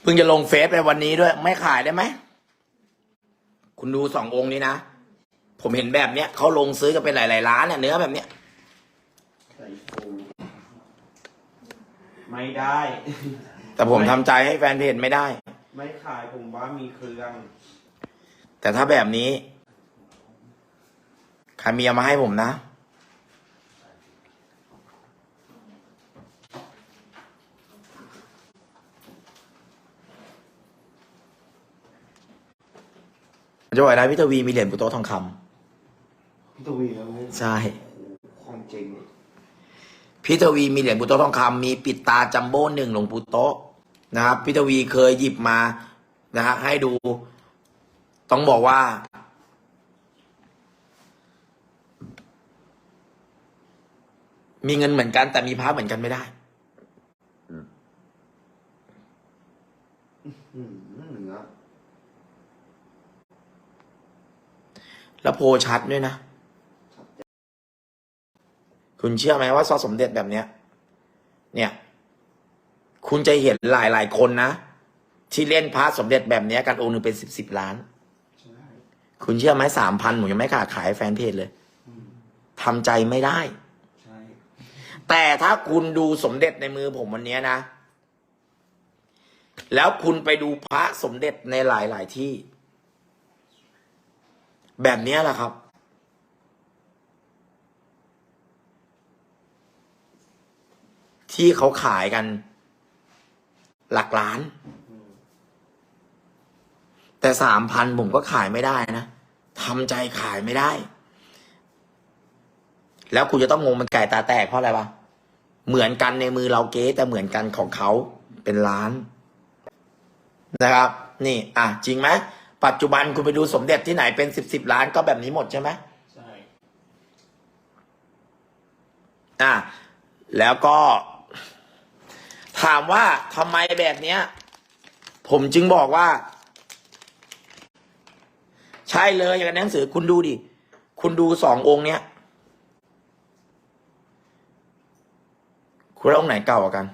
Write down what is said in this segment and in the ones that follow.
เพิ่งจะลงเฟซไปวันนี้ด้วย ไม่ขายได้ไหม คุณดูสององค์นี้นะ ผมเห็นแบบเนี้ยเขาลงซื้อกันเป็นหลายๆล้านเนี่ยเนื้อแบบเนี้ยใส่ฟูไม่ได้ แต่ผมทำใจให้แฟนเพจไม่ได้ ไม่ขายผมว่ามีเครื่อง แต่ถ้าแบบนี้ใครมีเอามาให้ผมนะ จะบอกนะพี่ทวีมีเหรียญปุโตะทองคำพี่ตวีแล้วเนี่ยใช่ของจริงพี่ทวีมีเหรียญปุโตะทองคำมีปิดตาจัมโบ้หนึ่งหลวงปู่โตะนะครับพี่ทวีเคยหยิบมานะฮะให้ดู ต้องบอกว่า มีเงินเหมือนกันแต่มีพระเหมือนกันไม่ได้ อืมเนื้อ แล้วโพชัดด้วยนะ คุณเชื่อไหมว่าซอสสมเด็จแบบเนี้ย เนี่ย คุณจะเห็นหลายหลายๆคนนะที่เล่นพระสมเด็จแบบเนี้ยกันองค์หนึงเป็นสิบสิบล้านใช่คุณเชื่อไหมสามพันผมยังไม่กล้าขายให้แฟนเพจเลยอืมทำใจไม่ได้ใช่แต่ถ้าคุณดูสมเด็จในมือผมวันเนี้ยนะ แล้วคุณไปดูพระสมเด็จในหลายๆที่ แบบนี้แหละครับ ที่เขาขายกัน หลักล้าน แต่สามพันผมก็ขายไม่ได้นะทำใจขายไม่ได้ แล้วคุณจะต้องงงมันไก่ตาแตกเพราะอะไรวะเหมือนกันในมือเราเก๊แต่เหมือนกันของเขาเป็นล้านนะครับ นี่ อะ จริงไหม ปัจจุบันคุณไปดูสมเด็จที่ไหนเป็นสิบสิบล้านก็แบบนี้หมดใช่ไหมใช่อะแล้วก็ ถามว่าทำไมแบบเนี้ย ผมจึงบอกว่า ใช่เลยอย่างในหนังสือคุณดูดิ คุณดูสององค์เนี้ยคุณว่าองค์ไหนเก่ากว่ากัน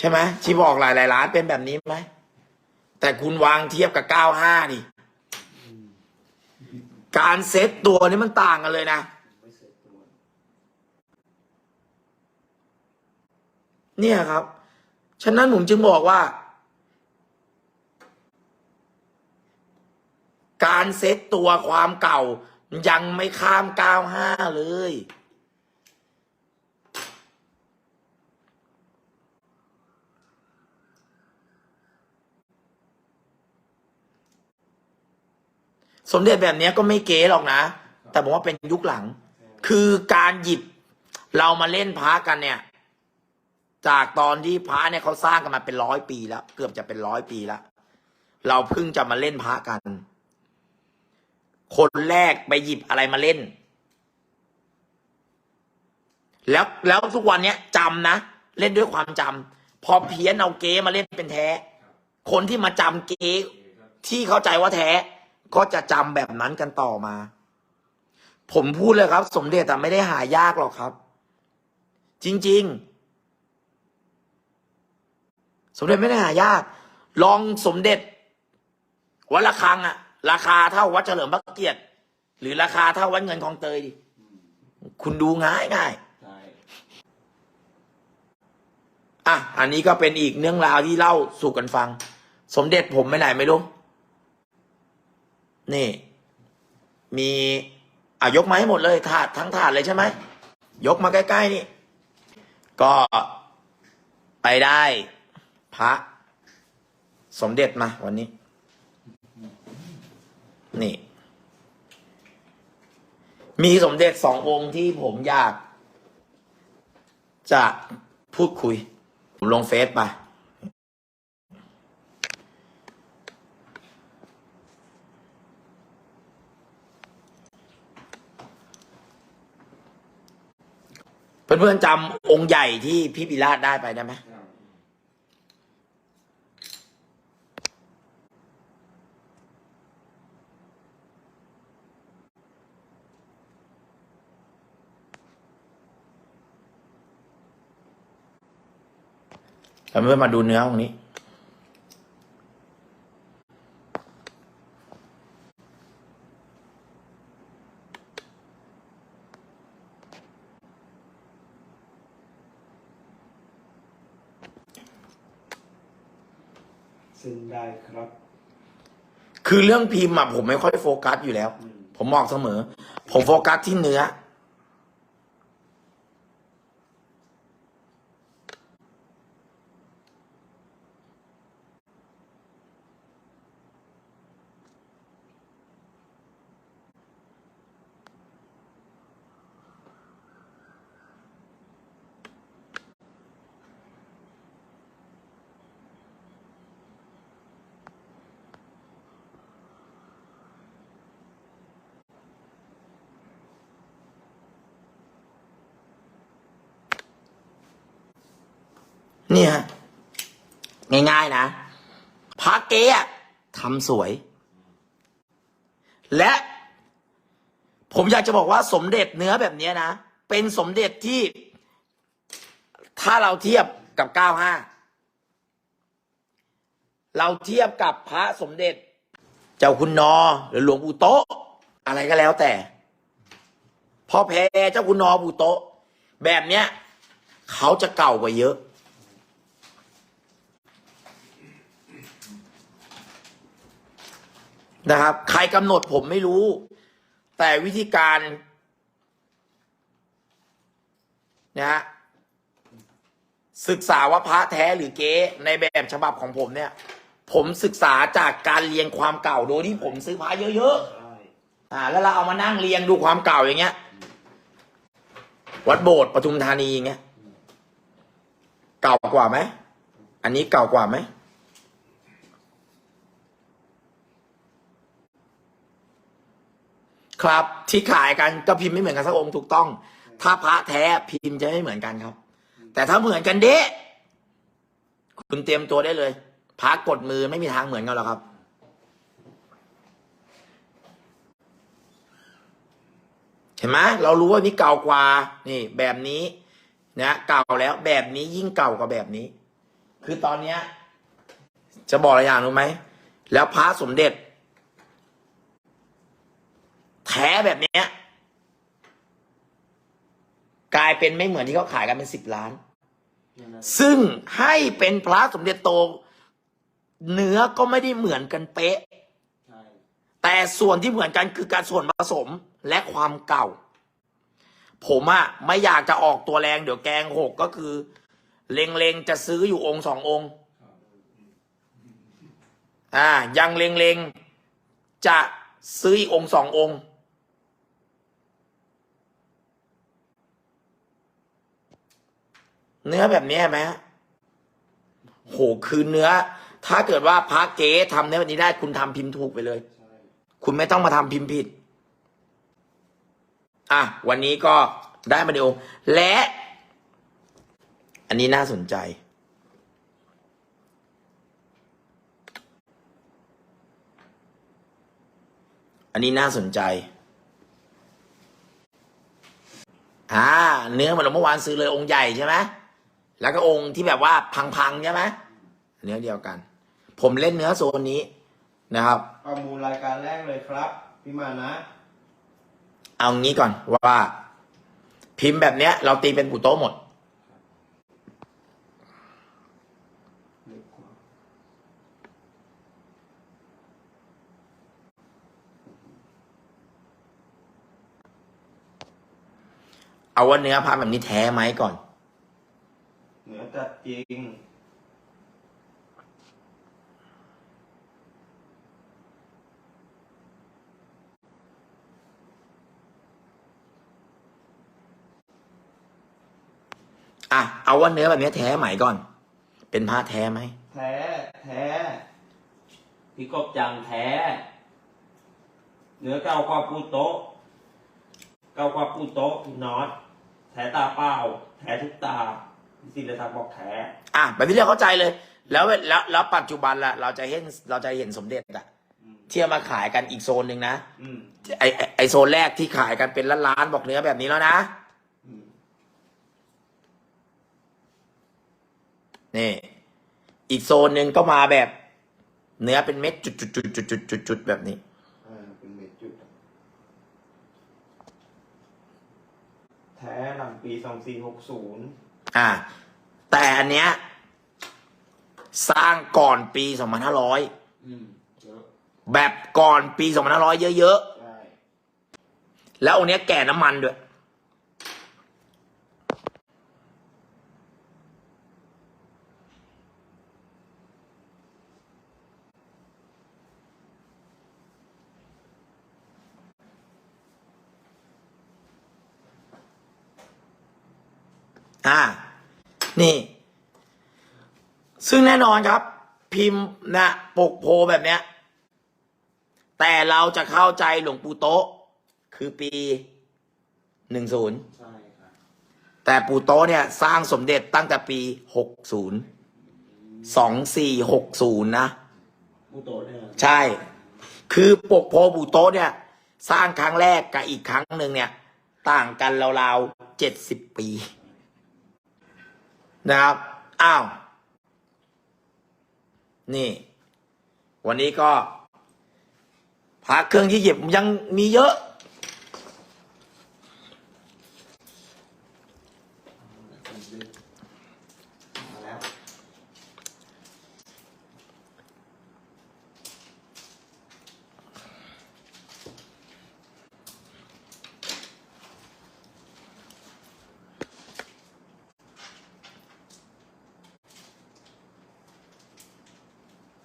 ใช่ไหมที่บอกหลายหลายๆล้านเป็นแบบนี้ไหมแต่คุณวางเทียบกับ95ดิการเซตตัวนี้มันต่างกันเลยนะเนี่ยครับ ฉะนั้นผมจึงบอกว่า การเซตตัวความเก่ายังไม่ข้าม95เลย สมเด็จแบบนี้ก็ไม่เก๋หรอกนะ แต่ผมว่าเป็นยุคหลัง คือการหยิบเรามาเล่นพระกันเนี่ย จากตอนที่พระเนี่ยเขาสร้างกันมาเป็นร้อยปีแล้ว เกือบจะเป็นร้อยปีแล้ว เราเพิ่งจะมาเล่นพระกัน คนแรกไปหยิบอะไรมาเล่น แล้วแล้วทุกวันเนี้ยจำนะ เล่นด้วยความจำพอเพี้ยนเอาเก๊มาเล่นเป็นแท้ คนที่มาจำเก๊ที่เข้าใจว่าแท้ ก็จะจำแบบนั้นกันต่อมา ผมพูดเลยครับ สมเด็จแต่ไม่ได้หายากหรอกครับ จริง ๆ สมเด็จไม่ได้หายาก ลองสมเด็จวัดระฆังอะราคาเท่าวัดเฉลิมพระเกียรติหรือราคาเท่าวัดเงินคลองเตยดิคุณดูง่ายง่ายใช่ๆอะอันนี้ก็เป็นอีกเรื่องราวที่เล่าสู่กันฟัง สมเด็จผมไปไหนไม่รู้ นี่ มีอะยกมาให้หมดเลยถาดทั้งถาดเลยใช่ไหม ยกมาใกล้ๆนี่ ก็ไปได้ พระ สมเด็จมาวันนี้ นี่ มีสมเด็จสององค์ที่ผมอยาก จะพูดคุย ผมลงเฟซไป เพื่อนๆจำองค์ใหญ่ที่พี่ปิราชได้ไปได้ไหมแล้วเพื่อนมาดูเนื้อตรงนี้ คือเรื่องพิมพ์อะผมไม่ค่อยโฟกัสอยู่แล้ว ผมบอกเสมอ ผมโฟกัสที่เนื้อ เนี่ย ง่ายๆนะพระเก๊ะทำสวย และผมอยากจะบอกว่าสมเด็จเนื้อแบบนี้นะ เป็นสมเด็จที่ ถ้าเราเทียบกับ 95 เราเทียบกับพระสมเด็จ เจ้าคุณนอ หรือหลวงปู่โตะอะไรก็แล้วแต่พ่อแพรเจ้าคุณนอปู่โตะแบบเนี้ย เขาจะเก่ากว่าเยอะ นะครับ ใครกำหนดผมไม่รู้ แต่วิธีการนะฮะศึกษาว่าพระแท้หรือเก๊ในแบบฉบับของผมเนี่ย ผมศึกษาจากการเรียงความเก่าโดยที่ผมซื้อพระเยอะใช่ๆอ่าแล้วเราเอามานั่งเรียงดูความเก่าอย่างเงี้ย วัดโบสถ์ปทุมธานีอย่างเงี้ย เก่ากว่าไหม อันนี้เก่ากว่าไหม ครับ ที่ขายกันก็พิมพ์ไม่เหมือนกันสักองค์ถูกต้อง ถ้าพระแท้พิมพ์จะไม่เหมือนกันครับ แต่ถ้าเหมือนกันเด้คุณเตรียมตัวได้เลยพระกดมือไม่มีทางเหมือนกันหรอกครับ เห็นไหมเรารู้ว่านี่เก่ากว่านี่ แบบนี้นะเก่าแล้วแบบนี้ยิ่งเก่ากว่าแบบนี้ คือตอนเนี้ย จะบอกอะไรอย่างรู้ไหม แล้วพระสมเด็จ แท้แบบเนี้ยกลายเป็นไม่เหมือนที่เขาขายกันเป็นสิบล้าน ซึ่งให้เป็นพระสมเด็จโต เนื้อก็ไม่ได้เหมือนกันเป๊ะ แต่ส่วนที่เหมือนกันคือการส่วนผสมและความเก่า ผมอะไม่อยากจะออกตัวแรงเดี๋ยวแกงหกก็คือ เล็งจะซื้ออยู่องค์สององค์ อ่า ยังเล็งจะซื้ออีกองค์สององค์ เนื้อแบบนี้ไหมโหคือเนื้อ ถ้าเกิดว่าพระเก๋ทำเนื้อแบบนี้ได้ คุณทำพิมพ์ถูกไปเลย คุณไม่ต้องมาทำพิมพ์ผิด อะ วันนี้ก็ได้มาดูและ อันนี้น่าสนใจ อันนี้น่าสนใจอ่าเนื้อเหมือนเมื่อวานซื้อเลยองค์ใหญ่ใช่ไหม แล้วก็องค์ที่แบบว่าพังๆใช่ไหมเนื้อเดียวกัน ผมเล่นเนื้อโซนนี้นะครับประมูลรายการแรกเลยครับ พี่มานะ เอางี้ก่อนว่า พิมพ์แบบเนี้ย เราตีเป็นปูโต๊ะหมดเล็กกว่าเอาว่าเนื้อพาแบบนี้แท้ไหมก่อนเหนือ จัดจริง อะ เอาว่าเนื้อแบบนี้แท้ไหมก่อน เป็นผ้าแท้ไหม แท้ แท้ พี่กบจังแท้ เนื้อเก่ากว่าปูโต๊ะ เก่ากว่าปูโต๊ะพี่น็อตแท้ตาเปล่า แท้ทุกตาพี่ ศิลศักดิ์บอกแท้อะแบบนี้เราเข้าใจเลย แล้วแล้วแล้วปัจจุบันล่ะ เราจะเห็นเราจะเห็นสมเด็จอะอืมที่เอามาขายกันอีกโซนหนึ่งนะอืมไอไอ้ไอโซนแรกที่ขายกันเป็นล้านๆบอกเนื้อแบบนี้แล้วนะอืมนี่ อีกโซนหนึ่งก็มาแบบ เนื้อเป็นเม็ดจุดจุดจุดจุดจุดจุดจุดแบบนี้อ่าเป็นเม็ดจุดแท้หลังปีสองสี่หกศูนย์ อ่า แต่อันเนี้ย สร้างก่อนปี2500อืมเยอะแบบก่อนปี2500เยอะใช่ๆ แล้วองค์เนี้ยแก่น้ำมันด้วย อ่า นี่ ซึ่งแน่นอนครับ พิมพ์นะปกโพแบบเนี้ย แต่เราจะเข้าใจหลวงปู่โต๊ะ คือปีหนึ่งศูนย์ใช่ครับแต่ปู่โต๊ะเนี่ย สร้างสมเด็จตั้งแต่ปีหกศูนย์สองสี่หกศูนย์นะปูโตะเนี่ยใช่ คือปกโพปู่โต๊ะเนี่ย สร้างครั้งแรกกับอีกครั้งหนึ่งเนี่ย ต่างกันราวๆเจ็ดสิบปี นะครับ อ้าว นี่ วันนี้ก็พักเครื่องที่หยิบยังมีเยอะ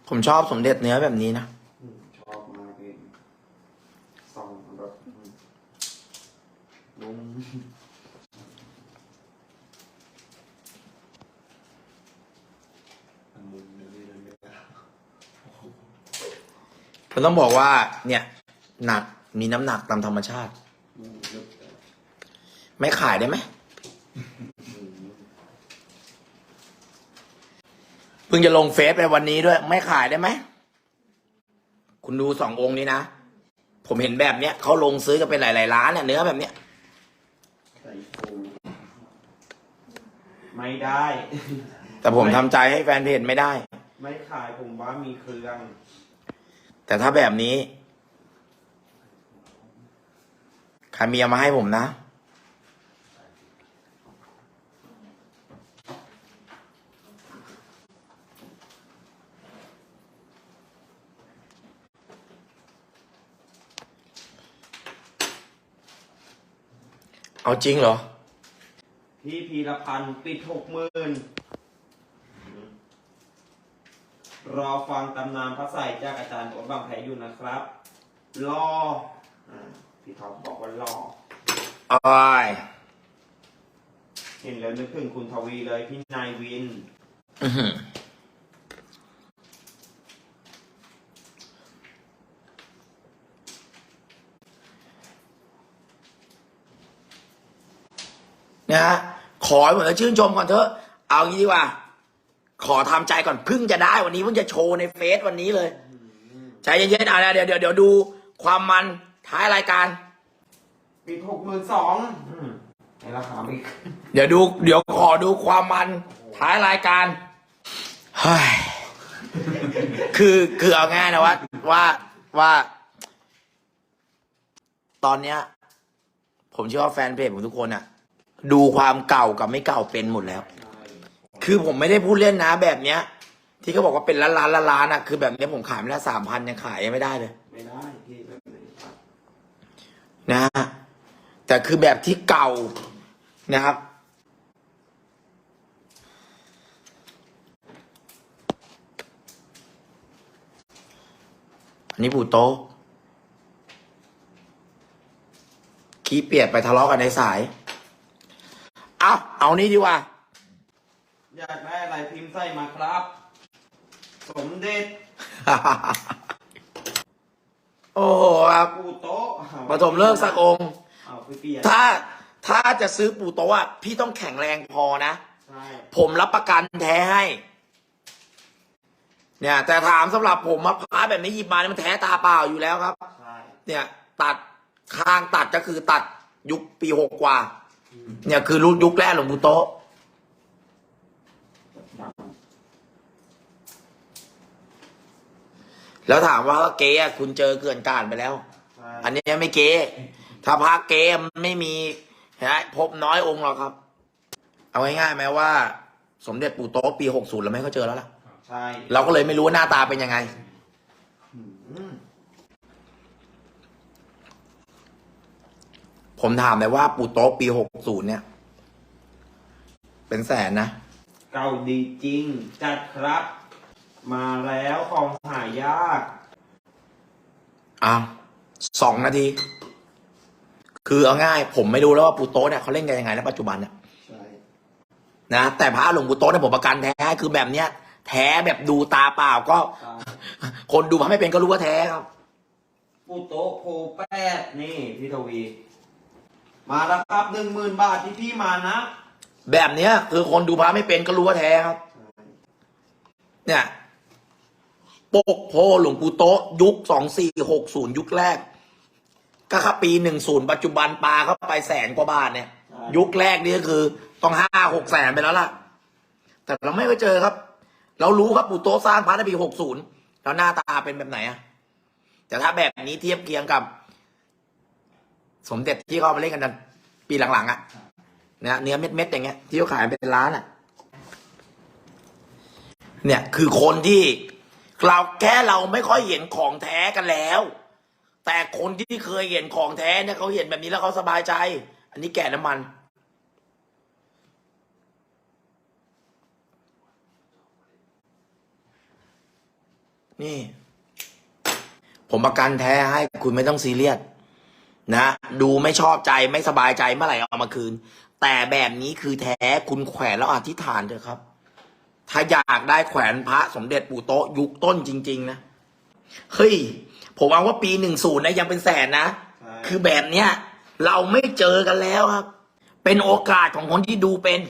ผมชอบสมเด็จเนื้อแบบนี้นะ อืมชอบมากเลยสองแบบอืมลุงมุนเลยนะเนี่ยผมต้องบอกว่า เนี่ย หนักมีน้ำหนักตามธรรมชาติ มุนเยอะเลยไม่ขายได้ไหม อืม เพิ่งจะลงเฟซไปวันนี้ด้วย ไม่ขายได้ไหม คุณดูสององค์นี้นะ ผมเห็นแบบเนี้ยเขาลงซื้อกันเป็นหลายๆล้านเนี่ยเนื้อแบบเนี้ย ใส่ฟูไม่ได้ แต่ผมทำใจให้แฟนเพจไม่ได้ ไม่ขายผมว่ามีเครื่องแต่ถ้าแบบนี้ใครมีเอามาให้ผมนะ เอาจริงเหรอ พี่พีรพันธ์ปิดหกหมื่นรอฟังตำนานพระใสยจากอาจารย์โอ๊ตบางแผอยู่นะครับ รออ่าพี่ท็อปบอกว่ารออ้ายเห็นแล้วนึกถึงคุณทวีเลยพี่นายวิน อื้อหือ นะฮะขอให้ผมจะชื่นชมก่อนเถอะ เอางี้ดีกว่า ขอทำใจก่อนเพิ่งจะได้วันนี้เพิ่งจะโชว์ในเฟซวันนี้เลยใจเย็นๆเอาเดี๋ยวเดี๋ยวเดี๋ยวดูความมันท้ายรายการปิดหกหมื่นสองในราคาอีกเดี๋ยวดู เดี๋ยวขอดูความมันท้ายรายการเฮ้ยคือคือเอาง่ายนะว่าว่าว่า ตอนเนี้ย ผมเชื่อว่าแฟนเพจของทุกคนอะ ดูความเก่ากับไม่เก่าเป็นหมดแล้ว คือผมไม่ได้พูดเล่นนะแบบเนี้ย ที่เขาบอกว่าเป็นล้านล้านล้านล้านอะคือแบบเนี้ยผมขายไม่ได้สามพันยังขายยังไม่ได้เลย ไม่ได้พี่แบบนี้นะฮะแต่คือแบบที่เก่านะครับ อันนี้ปูโต๊ขี้เปียกไปทะเลาะกันในสาย เอาเอานี้ดีกว่า อยากได้อะไรพิมพ์ใส่มาครับ สมเด็จโอ้โหครับปูโต๊ะปฐมเลิกษ์สักองค์เอาพี่เปียถ้าถ้าจะซื้อปูโต๊ะอะพี่ต้องแข็งแรงพอนะ ใช่ผมรับประกันแท้ให้ เนี่ย แต่ถามสำหรับผมมาพร้าแบบนี้หยิบมาเนี่ยมันแท้ตาเปล่าอยู่แล้วครับ ใช่เนี่ย ตัดข้างตัดก็คือตัดยุคปีหกกว่า เนี่ยคือรุ่นยุคแรกหลวงปู่โตแล้วถามว่าเก๊คุณเจอเกินการไปแล้ว อันนี้ไม่เก๊ถ้าพระเก๊มไม่มีนะพบน้อยองค์หรอกครับ เอาง่ายๆไหมว่า สมเด็จปู่โตปีหกศูนย์เราไม่เขาเจอแล้วล่ะ ใช่ เราก็เลยไม่รู้ว่าหน้าตาเป็นยังไง ผมถามเลยว่าปู่โต๊ะปีหกศูนย์เนี่ย เป็นแสนนะ เก่าดีจริง จัดครับ มาแล้วของหายากอ้าวสองนาที คือเอาง่าย ผมไม่รู้แล้วว่าปู่โต๊ะเนี่ยเขาเล่นกันยังไงในปัจจุบันเนี่ยใช่นะแต่พระหลวงปู่โต๊ะเนี่ยผมประกันแท้คือแบบเนี้ย แท้แบบดูตาเปล่าก็ คนดูพระไม่เป็นก็รู้ว่าแท้ครับ ปูโตะโพแปดนี่พี่ทวี มาแล้วครับหนึ่งหมื่นบาทที่พี่มานะแบบเนี้ย คือคนดูพระไม่เป็นก็รู้ว่าแท้ครับ เนี่ยปกโพหลวงปู่โต๊ะยุคสองสี่หกศูนย์ยุคแรก ก็ครับปีหนึ่งศูนย์ปัจจุบันปลาเข้าไปแสนกว่าบาทเนี่ยใช่ยุคแรกนี่ก็คือต้องห้าหกแสนไปแล้วล่ะ แต่เราไม่เคยเจอครับ เรารู้ครับปู่โต๊ะสร้างพระในปีหกศูนย์แล้วหน้าตาเป็นแบบไหนอะแต่ถ้าแบบนี้เทียบเคียงกับ สมเด็จที่เขาเอามาเล่นกันปีหลังๆอะนะเนื้อเม็ดๆอย่างเงี้ยที่เขาขายเป็นล้านอะ เนี่ยคือคนที่เราแค่เราไม่ค่อยเห็นของแท้กันแล้ว แต่คนที่เคยเห็นของแท้เนี่ยเขาเห็นแบบนี้แล้วเขาสบายใจ อันนี้แก่น้ำมัน นี่ ผมประกันแท้ให้คุณไม่ต้องซีเรียส นะ ดูไม่ชอบใจไม่สบายใจเมื่อไหร่เอามาคืน แต่แบบนี้คือแท้คุณแขวนแล้วอธิษฐานเถอะครับ ถ้าอยากได้แขวนพระสมเด็จปู่โต๊ะยุคต้นจริง ๆ นะ เฮ้ย ผมเอาว่าปีหนึ่งศูนย์นะยังเป็นแสนนะใช่คือแบบเนี้ย เราไม่เจอกันแล้วครับ เป็นโอกาสของคนที่ดูเป็น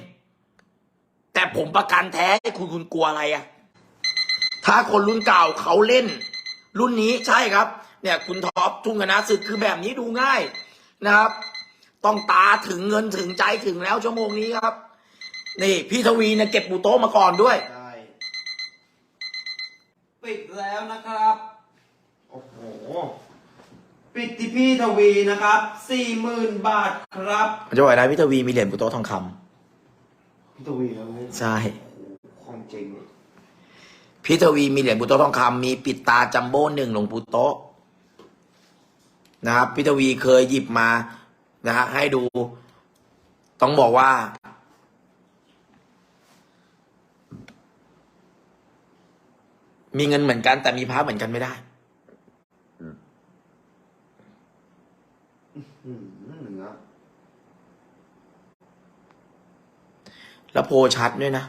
แต่ผมประกันแท้ให้คุณคุณกลัวอะไรอะถ้าคนรุ่นเก่าเขาเล่น รุ่นนี้ใช่ครับ เนี่ยคุณท็อปทุ่งคณะศึกคือแบบนี้ดูง่ายนะครับ ต้องตาถึงเงินถึงใจถึงแล้วชั่วโมงนี้ครับ นี่พี่ทวีเนี่ยเก็บปูโต๊ะมาก่อนด้วย ใช่ปิดแล้วนะครับ โอ้โห ปิดที่พี่ทวีนะครับสี่หมื่นบาทครับจะบอกนะพี่ทวีมีเหรียญปูโต๊ะทองคำพี่ทวีแล้วเนี่ยใช่ของจริง พี่ทวีมีเหรียญปูโต๊ะทองคำมีปิดตาจัมโบ้หนึ่งหลวงปูโต๊ะ นะครับพี่ทวีเคยหยิบมานะฮะให้ดู ต้องบอกว่า มีเงินเหมือนกัน แต่มีพระเหมือนกันไม่ได้แล้วโพชัดด้วยนะ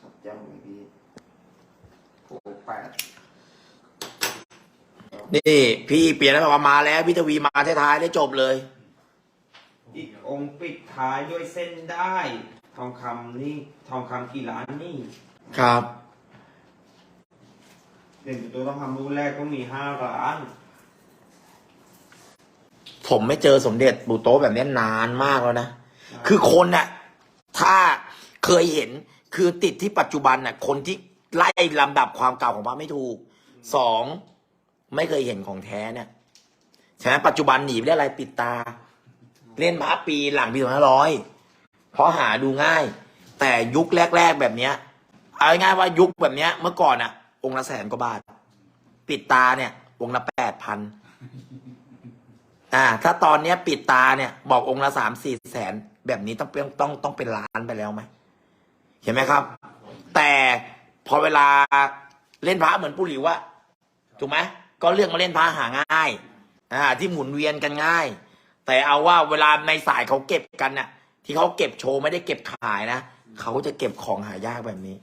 ชัดจังเลยพี่โอ้แปด นี่พี่เปลี่ยนแล้วบอกว่ามาแล้วพี่ทวีมาท้ายๆได้จบเลย อีกองค์ปิดท้ายด้วยเส้นได้ ทองคำนี่ทองคำกี่ล้านนี่ครับ เด่นตัวทองคำรุ่นแรกก็มีห้าล้าน ผมไม่เจอสมเด็จปู่โต๊ะแบบนี้นานมากแล้วนะ คือคนน่ะ ถ้าเคยเห็นคือติดที่ปัจจุบันน่ะ คนที่ไล่ลำดับความเก่าของพระไม่ถูกสอง ไม่เคยเห็นของแท้เนี่ยฉะนั้นปัจจุบันหนีไปได้อะไรปิดตา เล่นพระปีหลังปีสองพันร้อยเพราะหาดูง่าย แต่ยุคแรก ๆแบบเนี้ยเอาง่ายๆว่ายุคแบบเนี้ย เมื่อก่อนอะองค์ละแสนกว่าบาท ปิดตาเนี่ย องค์ละแปดพันอ่า ถ้าตอนเนี้ยปิดตาเนี่ย บอกองค์ละสามสี่แสนแบบนี้ต้องเป็นต้องต้องเป็นล้านไปแล้วไหมเห็นไหมครับ แต่พอเวลาเล่นพระเหมือนปุหลิวอะถูกไหม ก็เลือกมาเล่นพระหาง่ายอ่าที่หมุนเวียนกันง่าย แต่เอาว่าเวลาในสายเขาเก็บกันน่ะ ที่เขาเก็บโชว์ไม่ได้เก็บขายนะเขาจะเก็บของหายากแบบนี้